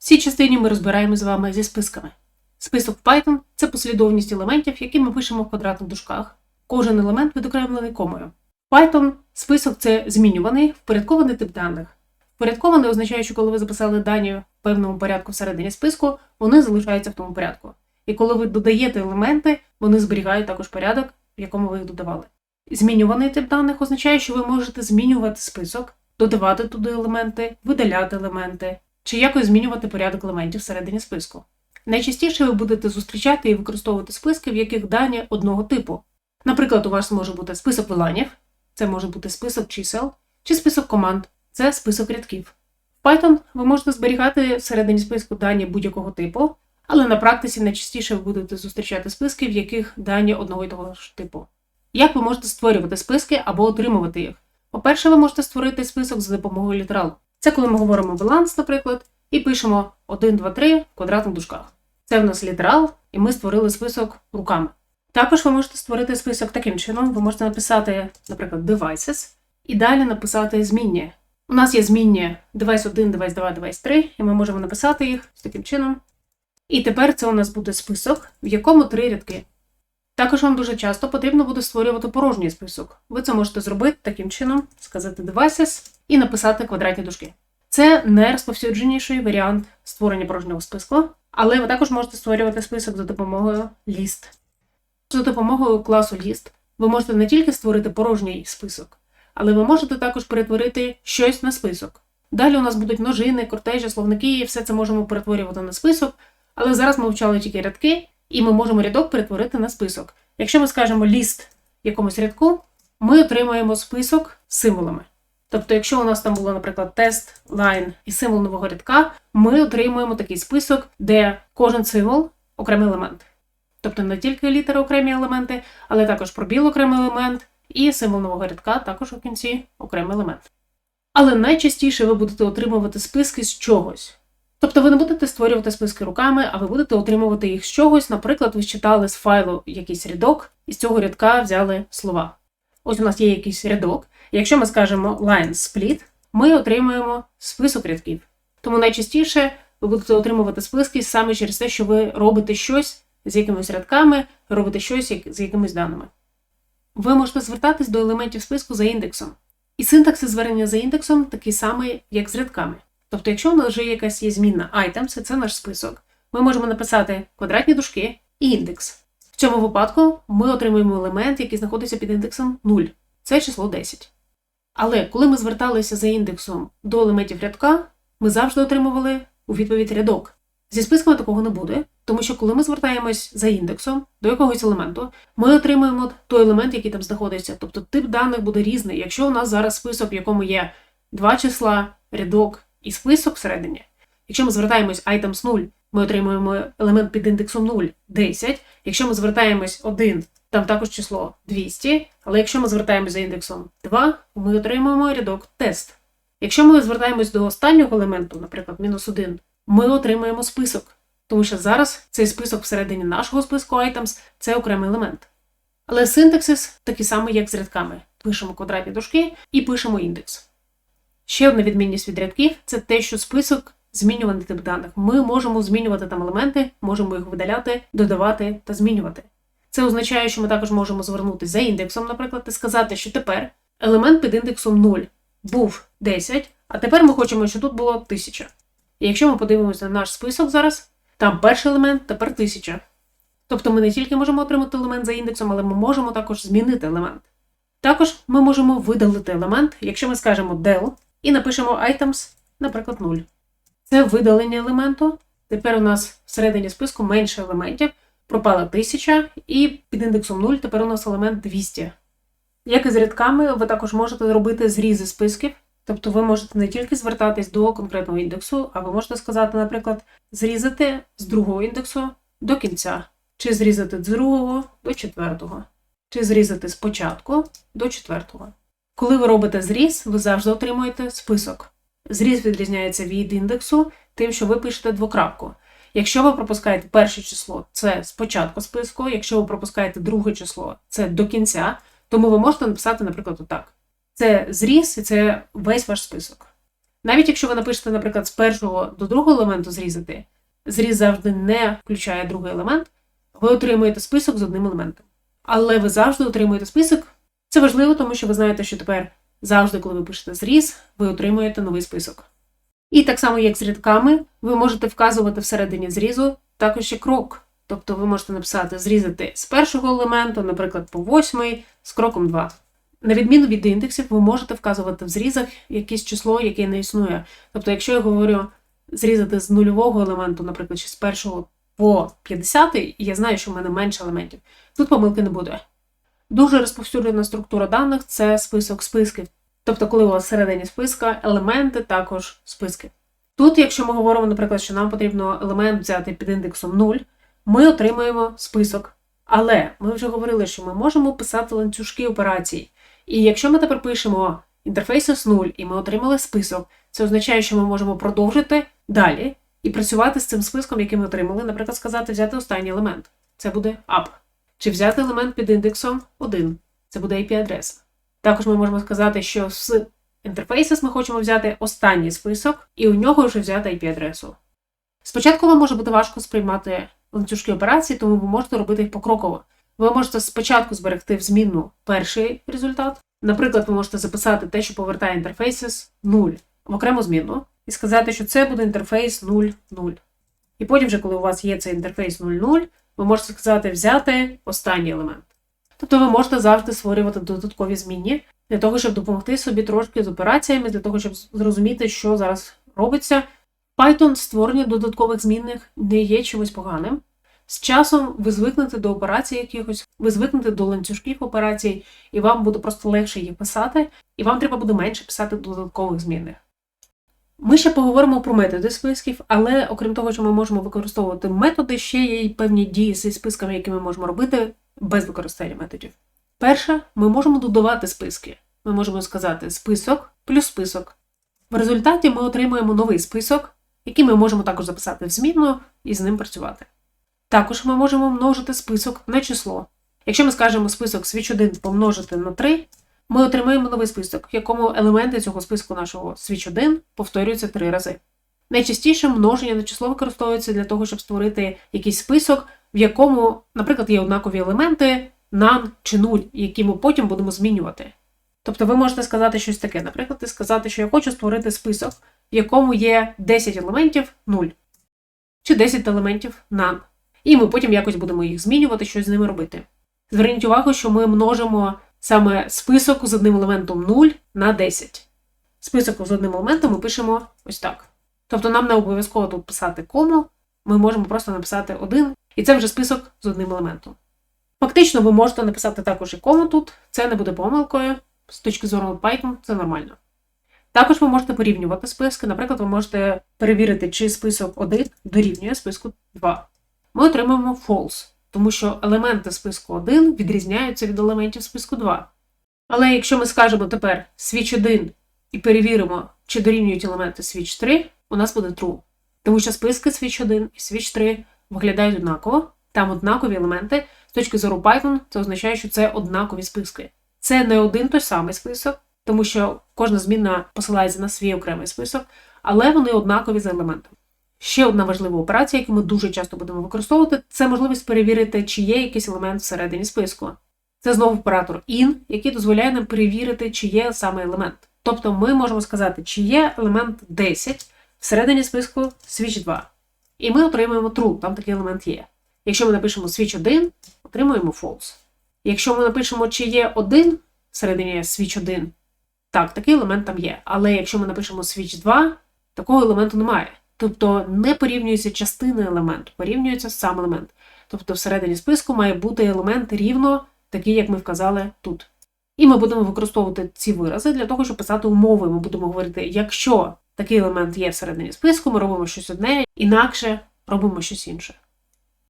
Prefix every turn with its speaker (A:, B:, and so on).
A: В цій частині ми розбираємо з вами зі списками. Список в Python це послідовність елементів, які ми пишемо в квадратних дужках. Кожен елемент відокремлений комою. Python список це змінюваний, впорядкований тип даних. Впорядкований означає, що коли ви записали дані в певному порядку всередині списку, вони залишаються в тому порядку. І коли ви додаєте елементи, вони зберігають також порядок, в якому ви їх додавали. Змінюваний тип даних означає, що ви можете змінювати список, додавати туди елементи, видаляти елементи, чи якось змінювати порядок елементів всередині списку. Найчастіше ви будете зустрічати і використовувати списки, в яких дані одного типу. Наприклад, у вас може бути список виланів, це може бути список чисел, чи список команд, це список рядків. В Python ви можете зберігати всередині списку дані будь-якого типу, але на практиці найчастіше ви будете зустрічати списки, в яких дані одного і того ж типу. Як ви можете створювати списки або отримувати їх? По-перше, ви можете створити список за допомогою літерал. Це коли ми говоримо баланс, наприклад, і пишемо 1, 2, 3 в квадратних дужках. Це в нас літерал, і ми створили список руками. Також ви можете створити список таким чином. Ви можете написати, наприклад, devices, і далі написати змінні. У нас є змінні device 1, device 2, device 3, і ми можемо написати їх з таким чином. І тепер це у нас буде список, в якому три рядки. Також вам дуже часто потрібно буде створювати порожній список. Ви це можете зробити таким чином, сказати devices і написати квадратні дужки. Це найрозповсюдженіший варіант створення порожнього списку, але ви також можете створювати список за допомогою list. За допомогою класу list ви можете не тільки створити порожній список, але ви можете також перетворити щось на список. Далі у нас будуть множини, кортежі, словники, і все це можемо перетворювати на список, але зараз ми вчали тільки рядки, і ми можемо рядок перетворити на список. Якщо ми скажемо ліст якомусь рядку, ми отримаємо список з символами. Тобто, якщо у нас там було, наприклад, тест, лайн і символ нового рядка, ми отримуємо такий список, де кожен символ окремий елемент. Тобто не тільки літери окремі елементи, але також пробіл окремий елемент, і символ нового рядка також у кінці окремий елемент. Але найчастіше ви будете отримувати списки з чогось. Тобто ви не будете створювати списки руками, а ви будете отримувати їх з чогось. Наприклад, ви читали з файлу якийсь рядок, і з цього рядка взяли слова. Ось у нас є якийсь рядок. Якщо ми скажемо line split, ми отримуємо список рядків. Тому найчастіше ви будете отримувати списки саме через те, що ви робите щось з якимись рядками, робите щось з якимись даними. Ви можете звертатись до елементів списку за індексом. І синтаксис звернення за індексом такий самий, як з рядками. Тобто, якщо у нас вже якась є змінна items, це наш список, ми можемо написати квадратні дужки і індекс. В цьому випадку ми отримуємо елемент, який знаходиться під індексом 0. Це число 10. Але коли ми зверталися за індексом до елементів рядка, ми завжди отримували у відповідь рядок. Зі списками такого не буде, тому що коли ми звертаємось за індексом до якогось елементу, ми отримуємо той елемент, який там знаходиться. Тобто тип даних буде різний. Якщо у нас зараз список, в якому є два числа, рядок і список всередині, якщо ми звертаємось items 0, ми отримуємо елемент під індексом 0 10. Якщо ми звертаємось 1, там також число 200, але якщо ми звертаємось за індексом 2, ми отримуємо рядок тест. Якщо ми звертаємось до останнього елементу, наприклад, мінус 1, ми отримуємо список, тому що зараз цей список всередині нашого списку items – це окремий елемент. Але синтаксис такий самий, як з рядками. Пишемо квадратні дужки і пишемо індекс. Ще одна відмінність від рядків це те, що список змінюваний тип даних. Ми можемо змінювати там елементи, можемо їх видаляти, додавати та змінювати. Це означає, що ми також можемо звернутися за індексом, наприклад, і сказати, що тепер елемент під індексом 0 був 10, а тепер ми хочемо, щоб тут було 1000. І якщо ми подивимося на наш список зараз, там перший елемент, тепер 1000. Тобто ми не тільки можемо отримати елемент за індексом, але ми можемо також змінити елемент. Також ми можемо видалити елемент, якщо ми скажемо del і напишемо items, наприклад, 0. Це видалення елементу. Тепер у нас всередині списку менше елементів, пропала 1000, і під індексом 0 тепер у нас елемент 200. Як і з рядками, ви також можете зробити зрізи списків. Тобто ви можете не тільки звертатись до конкретного індексу, а ви можете сказати, наприклад, зрізати з другого індексу до кінця, чи зрізати з другого до четвертого, чи зрізати з початку до четвертого. Коли ви робите зріз, ви завжди отримуєте список. Зріз відрізняється від індексу, тим, що ви пишете двокрапку. Якщо ви пропускаєте перше число, це з початку списку, якщо ви пропускаєте друге число, це до кінця, тому ви можете написати, наприклад, отак. Це зріз і це весь ваш список. Навіть якщо ви напишете, наприклад, з першого до другого елементу зрізати, зріз завжди не включає другий елемент, ви отримуєте список з одним елементом. Але ви завжди отримуєте список. Це важливо, тому що ви знаєте, що тепер завжди, коли ви пишете зріз, ви отримуєте новий список. І так само, як з рядками, ви можете вказувати всередині зрізу також ще крок. Тобто ви можете написати зрізати з першого елементу, наприклад, по восьмий, з кроком 2. На відміну від індексів, ви можете вказувати в зрізах якесь число, яке не існує. Тобто, якщо я говорю зрізати з нульового елементу, наприклад, чи з першого по 50, і я знаю, що в мене менше елементів, тут помилки не буде. Дуже розповсюджена структура даних це список списків. Тобто, коли у вас всередині списка елементи також списки. Тут, якщо ми говоримо, наприклад, що нам потрібно елемент взяти під індексом 0, ми отримуємо список. Але ми вже говорили, що ми можемо писати ланцюжки операцій. І якщо ми тепер пишемо інтерфейс 0 і ми отримали список, це означає, що ми можемо продовжити далі і працювати з цим списком, який ми отримали, наприклад, сказати, взяти останній елемент. Це буде up. Чи взяти елемент під індексом 1. Це буде IP-адреса. Також ми можемо сказати, що з інтерфейсис ми хочемо взяти останній список, і у нього вже взяти IP-адресу. Спочатку вам може бути важко сприймати ланцюжки операцій, тому ви можете робити їх покроково. Ви можете спочатку зберегти в змінну перший результат. Наприклад, ви можете записати те, що повертає інтерфейсис 0 в окрему змінну, і сказати, що це буде інтерфейс 0,0. І потім, вже, коли у вас є цей інтерфейс 0,0, ви можете сказати взяти останній елемент. Тобто ви можете завжди створювати додаткові змінні для того, щоб допомогти собі трошки з операціями, для того, щоб зрозуміти, що зараз робиться. Python створення додаткових змінних не є чимось поганим. З часом ви звикнете до операцій якихось, ви звикнете до ланцюжків операцій, і вам буде просто легше їх писати, і вам треба буде менше писати додаткових змінних. Ми ще поговоримо про методи списків, але окрім того, що ми можемо використовувати методи, ще є й певні дії зі списками, які ми можемо робити без використання методів. Перше, ми можемо додавати списки. Ми можемо сказати список плюс список. В результаті ми отримуємо новий список, який ми можемо також записати в змінну і з ним працювати. Також ми можемо множити список на число. Якщо ми скажемо список switch 1 помножити на 3, ми отримаємо новий список, в якому елементи цього списку нашого switch 1 повторюються 3 рази. Найчастіше множення на число використовується для того, щоб створити якийсь список, в якому, наприклад, є однакові елементи none чи 0, які ми потім будемо змінювати. Тобто ви можете сказати щось таке, наприклад, і сказати, що я хочу створити список, в якому є 10 елементів 0, чи 10 елементів none. І ми потім якось будемо їх змінювати, щось з ними робити. Зверніть увагу, що ми множимо саме список з одним елементом 0 на 10. Список з одним елементом ми пишемо ось так. Тобто нам не обов'язково тут писати кому, ми можемо просто написати один, і це вже список з одним елементом. Фактично, ви можете написати також і кому тут, це не буде помилкою, з точки зору Python це нормально. Також ви можете порівнювати списки, наприклад, ви можете перевірити, чи список 1 дорівнює списку 2. Ми отримуємо false, тому що елементи списку 1 відрізняються від елементів списку 2. Але якщо ми скажемо тепер switch 1 і перевіримо, чи дорівнюють елементи switch 3, у нас буде true. Тому що списки switch 1 і switch 3 виглядають однаково, там однакові елементи. З точки зору Python, це означає, що це однакові списки. Це не один той самий список, тому що кожна змінна посилається на свій окремий список, але вони однакові за елементами. Ще одна важлива операція, яку ми дуже часто будемо використовувати, це можливість перевірити, чи є якийсь елемент всередині списку. Це знову оператор IN, який дозволяє нам перевірити, чи є саме елемент. Тобто ми можемо сказати, чи є елемент 10 всередині списку switch 2. І ми отримуємо true, там такий елемент є. Якщо ми напишемо switch 1, отримуємо false. Якщо ми напишемо, чи є 1 всередині switch 1, так, такий елемент там є. Але якщо ми напишемо switch 2, такого елементу немає. Тобто не порівнюється частина елементу, порівнюється сам елемент. Тобто всередині списку має бути елемент рівно такий, як ми вказали тут. І ми будемо використовувати ці вирази для того, щоб писати умови. Ми будемо говорити, якщо такий елемент є всередині списку, ми робимо щось одне, інакше робимо щось інше.